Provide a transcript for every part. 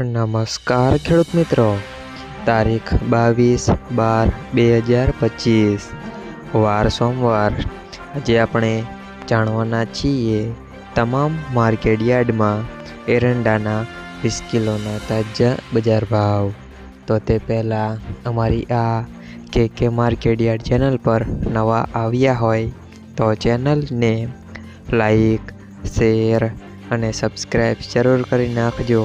નમસ્કાર ખેડૂત મિત્રો તારીખ બાવીસ બાર બે હજાર પચીસ વાર સોમવાર આજે આપણે જાણવાના છીએ તમામ માર્કેટ યાર્ડમાં એરંડાના વીસ કિલોના તાજા બજાર ભાવ તો તે પહેલાં અમારી આ કે કે માર્કેટ યાર્ડ ચેનલ પર નવા આવ્યા હોય તો ચેનલને લાઈક શેર અને સબસ્ક્રાઈબ જરૂર કરી નાખજો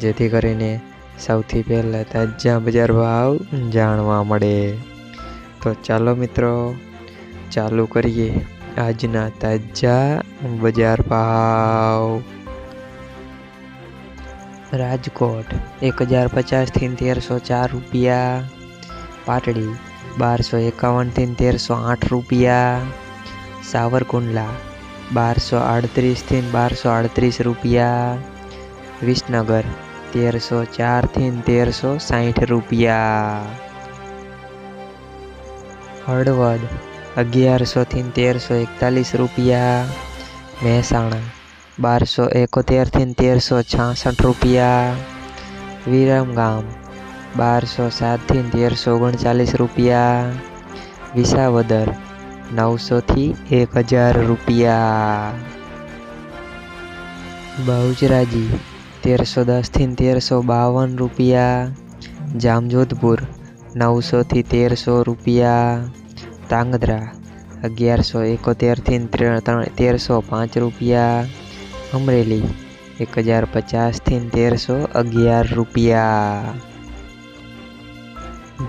જેથી કરીને સૌથી પહેલાં તાજા બજાર ભાવ જાણવા મળે તો ચાલો મિત્રો ચાલુ કરીએ આજના તાજા બજાર ભાવ રાજકોટ એક હજાર પચાસથી તેરસો ચાર રૂપિયા પાટડી બારસો એકાવનથી તેરસો આઠ રૂપિયા સાવરકુંડલા બારસો આડત્રીસથી બારસો આડત્રીસ રૂપિયા વિસનગર तेर सौ चार थीन तेर सौ साठ रुपया हड़वद अगियार सौ थीन तेर सौ एकतालीस रुपया मेहसणा बार सौ एकोतेर थीन तेर सौ छठ रुपया विरमगाम बार सौ सात थीन तेर सौ ओगणचालीस रुपया विसावदर नौ सौ थी एक हज़ार रुपया बहुजराजी 1310 1352 रुपया जामजोदपुर 900 થી 1300 રૂપિયા તાંગદરા 1171 થી 1305 રૂપિયા અમરેલી 1050 થી 1311 રૂપિયા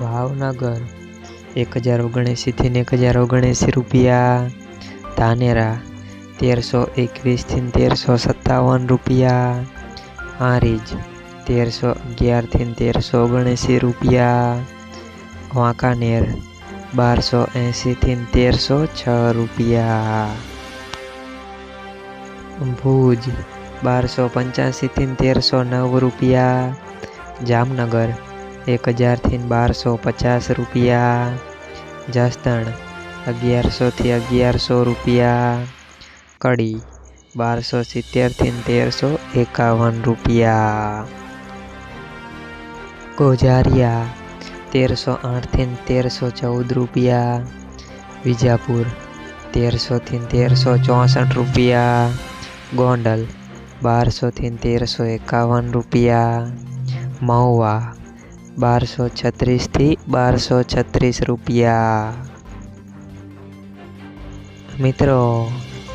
ભાવનગર 1079 થી 1079 રૂપિયા તાનેરા 1321 થી 1357 રૂપિયા आरिज तेर सौ अगियार तेर सौ ओगणसी रुपया वाँकानेर बार सौ ऐसी थी तेर सौ छ रुपया भूज बार सौ पंचासी थी तेर सौ नव रुपया जामनगर एक हज़ार थी बार सौ पचास रुपया जसदण अगियारो थी अगियारो रुपया कड़ी बार सौ सीतेर थी तेर सौ रुपया गोजारिया तेर आठ थी तेर चौदह रुपया विजापुर तेर थी तेर चौसठ रुपया गोंडल बार सौ थी तेरसो एक रुपया महुआ बार सौ छत्रीस थी बार सौ छत्रीस रुपया मित्रों